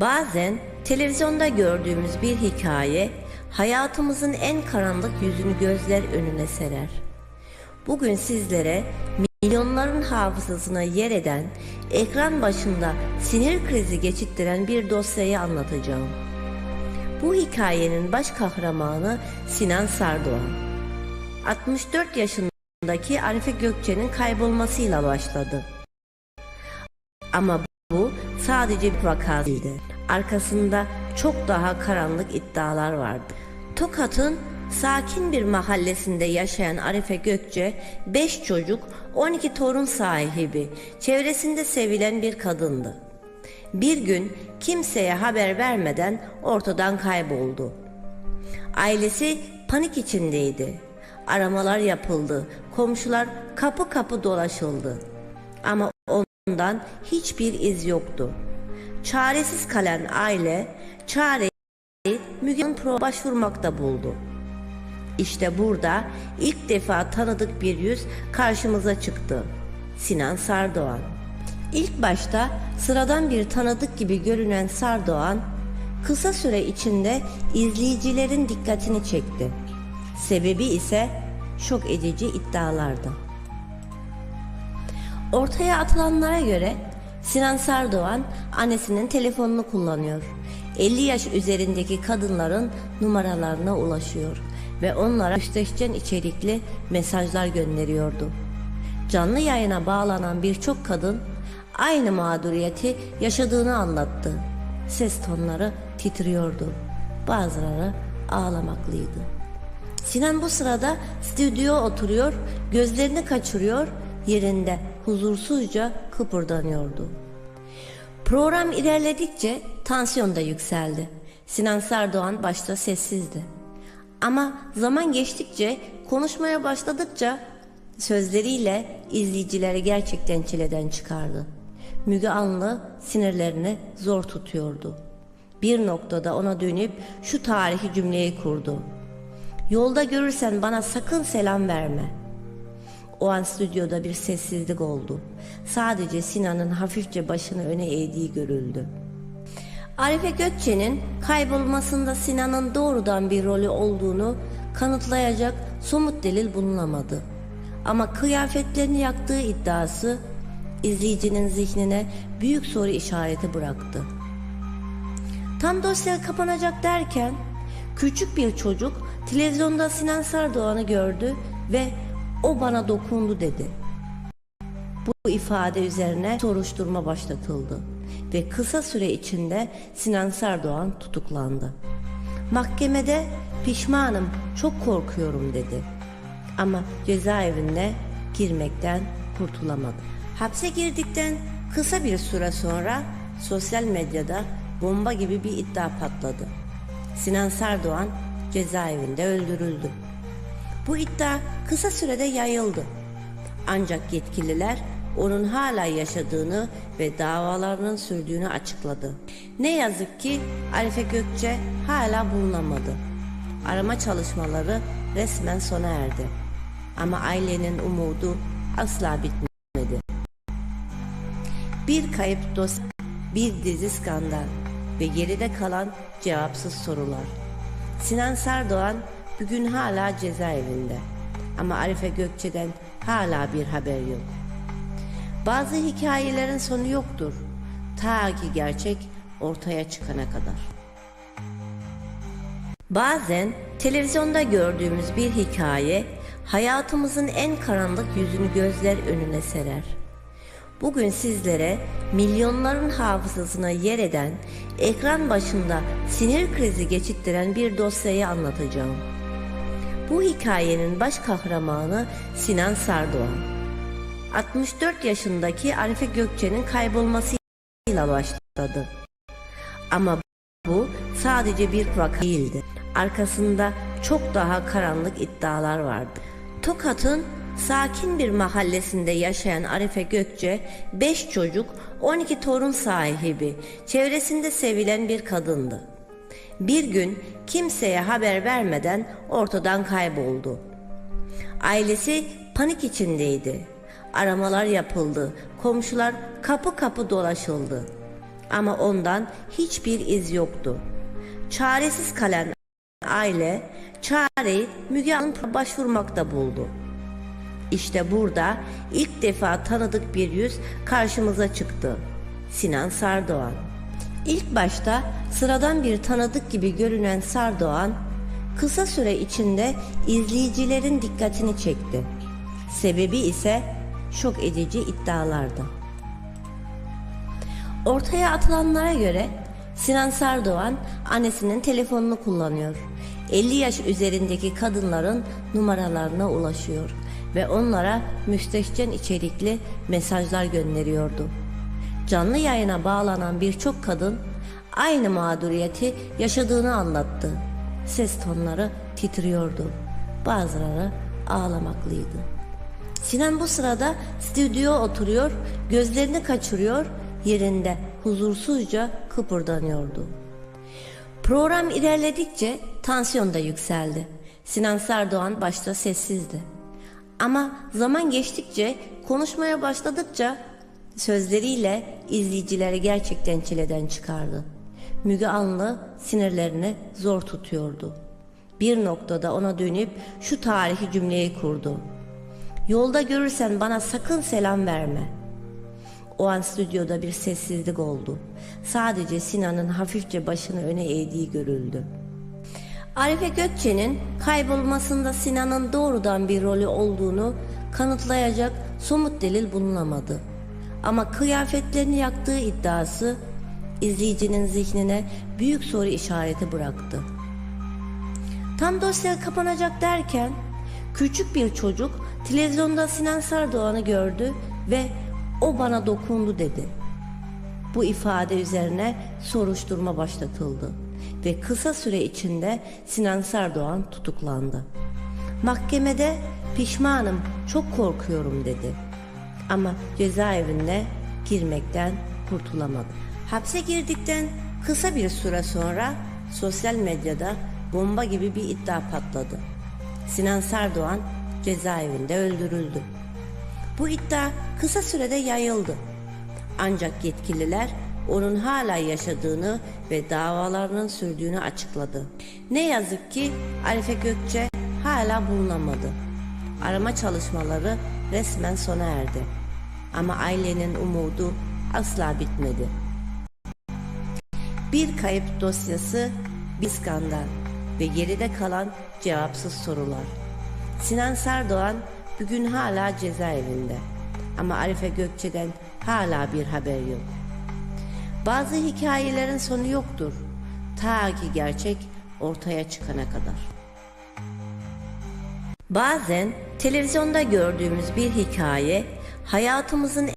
Bazen televizyonda gördüğümüz bir hikaye hayatımızın en karanlık yüzünü gözler önüne serer. Bugün sizlere milyonların hafızasına yer eden, ekran başında sinir krizi geçittiren bir dosyayı anlatacağım. Bu hikayenin baş kahramanı Sinan Sardoğan. 64 yaşındaki Arife Gökçe'nin kaybolmasıyla başladı. Ama bu sadece bir vaka değildi. Arkasında çok daha karanlık iddialar vardı. Tokat'ın sakin bir mahallesinde yaşayan Arife Gökçe 5 çocuk 12 torun sahibi, çevresinde sevilen bir kadındı. Bir gün kimseye haber vermeden ortadan kayboldu. Ailesi panik içindeydi. Aramalar yapıldı. Komşular kapı kapı dolaşıldı. Ama ondan hiçbir iz yoktu. Çaresiz kalan aile çareyi Müge Anlı Pro başvurmakta buldu. İşte burada ilk defa tanıdık bir yüz karşımıza çıktı. Sinan Sardoğan. İlk başta sıradan bir tanıdık gibi görünen Sardoğan, kısa süre içinde izleyicilerin dikkatini çekti. Sebebi ise şok edici iddialardı. Ortaya atılanlara göre Sinan Sardoğan annesinin telefonunu kullanıyor. 50 yaş üzerindeki kadınların numaralarına ulaşıyor ve onlara müsteşcen içerikli mesajlar gönderiyordu. Canlı yayına bağlanan birçok kadın aynı mağduriyeti yaşadığını anlattı. Ses tonları titriyordu. Bazıları ağlamaklıydı. Sinan bu sırada stüdyoya oturuyor, gözlerini kaçırıyor, yerinde huzursuzca kıpırdanıyordu. Program ilerledikçe tansiyon da yükseldi. Sinan Sardoğan başta sessizdi. Ama zaman geçtikçe, konuşmaya başladıkça sözleriyle izleyicileri gerçekten çileden çıkardı. Müge Anlı sinirlerini zor tutuyordu. Bir noktada ona dönüp şu tarihi cümleyi kurdu. Yolda görürsen bana sakın selam verme. O an stüdyoda bir sessizlik oldu. Sadece Sinan'ın hafifçe başını öne eğdiği görüldü. Arife Gökçe'nin kaybolmasında Sinan'ın doğrudan bir rolü olduğunu kanıtlayacak somut delil bulunamadı. Ama kıyafetlerini yaktığı iddiası izleyicinin zihnine büyük soru işareti bıraktı. Tam dosya kapanacak derken küçük bir çocuk televizyonda Sinan Sardoğan'ı gördü ve o bana dokundu dedi. Bu ifade üzerine soruşturma başlatıldı ve kısa süre içinde Sinan Sardoğan tutuklandı. Mahkemede pişmanım, çok korkuyorum dedi. Ama cezaevine girmekten kurtulamadı. Hapse girdikten kısa bir süre sonra sosyal medyada bomba gibi bir iddia patladı. Sinan Sardoğan cezaevinde öldürüldü. Bu iddia kısa sürede yayıldı. Ancak yetkililer onun hala yaşadığını ve davalarının sürdüğünü açıkladı. Ne yazık ki Arife Gökçe hala bulunamadı. Arama çalışmaları resmen sona erdi. Ama ailenin umudu asla bitmedi. Bir kayıp dosya, bir dizi skandal ve geride kalan cevapsız sorular. Sinan Sardoğan bugün hala cezaevinde. Ama Arife Gökçe'den hala bir haber yok. Bazı hikayelerin sonu yoktur. Ta ki gerçek ortaya çıkana kadar. Bazen televizyonda gördüğümüz bir hikaye hayatımızın en karanlık yüzünü gözler önüne serer. Bugün sizlere milyonların hafızasına yer eden, ekran başında sinir krizi geçittiren bir dosyayı anlatacağım. Bu hikayenin baş kahramanı Sinan Sardoğan. 64 yaşındaki Arife Gökçe'nin kaybolmasıyla başladı. Ama bu sadece bir vaka değildi. Arkasında çok daha karanlık iddialar vardı. Tokat'ın sakin bir mahallesinde yaşayan Arife Gökçe 5 çocuk 12 torun sahibi, çevresinde sevilen bir kadındı. Bir gün kimseye haber vermeden ortadan kayboldu. Ailesi panik içindeydi. Aramalar yapıldı. Komşular kapı kapı dolaşıldı. Ama ondan hiçbir iz yoktu. Çaresiz kalan aile çareyi Müge Anlı'na başvurmakta buldu. İşte burada ilk defa tanıdık bir yüz karşımıza çıktı. Sinan Sardoğan. İlk başta sıradan bir tanıdık gibi görünen Sardoğan, kısa süre içinde izleyicilerin dikkatini çekti. Sebebi ise şok edici iddialardı. Ortaya atılanlara göre Sinan Sardoğan annesinin telefonunu kullanıyor. 50 yaş üzerindeki kadınların numaralarına ulaşıyor ve onlara müstehcen içerikli mesajlar gönderiyordu. Canlı yayına bağlanan birçok kadın aynı mağduriyeti yaşadığını anlattı. Ses tonları titriyordu. Bazıları ağlamaklıydı. Sinan bu sırada stüdyoya oturuyor, gözlerini kaçırıyor, yerinde huzursuzca kıpırdanıyordu. Program ilerledikçe tansiyon da yükseldi. Sinan Sardoğan başta sessizdi. Ama zaman geçtikçe, konuşmaya başladıkça sözleriyle izleyicileri gerçekten çileden çıkardı. Müge Anlı sinirlerini zor tutuyordu. Bir noktada ona dönüp şu tarihi cümleyi kurdu. Yolda görürsen bana sakın selam verme. O an stüdyoda bir sessizlik oldu. Sadece Sinan'ın hafifçe başını öne eğdiği görüldü. Arife Gökçe'nin kaybolmasında Sinan'ın doğrudan bir rolü olduğunu kanıtlayacak somut delil bulunamadı. Ama kıyafetlerini yaktığı iddiası izleyicinin zihnine büyük soru işareti bıraktı. Tam dosya kapanacak derken küçük bir çocuk televizyonda Sinan Sardoğan'ı gördü ve o bana dokundu dedi. Bu ifade üzerine soruşturma başlatıldı ve kısa süre içinde Sinan Sardoğan tutuklandı. Mahkemede pişmanım, çok korkuyorum dedi. Ama cezaevine girmekten kurtulamadı. Hapse girdikten kısa bir süre sonra sosyal medyada bomba gibi bir iddia patladı. Sinan Sardoğan cezaevinde öldürüldü. Bu iddia kısa sürede yayıldı. Ancak yetkililer onun hala yaşadığını ve davalarının sürdüğünü açıkladı. Ne yazık ki Arife Gökçe hala bulunamadı. Arama çalışmaları resmen sona erdi. Ama ailenin umudu asla bitmedi. Bir kayıp dosyası, bir skandal ve geride kalan cevapsız sorular. Sinan Sardoğan bugün hala cezaevinde. Ama Arife Gökçe'den hala bir haber yok. Bazı hikayelerin sonu yoktur. Ta ki gerçek ortaya çıkana kadar. Bazen televizyonda gördüğümüz bir hikaye hayatımızın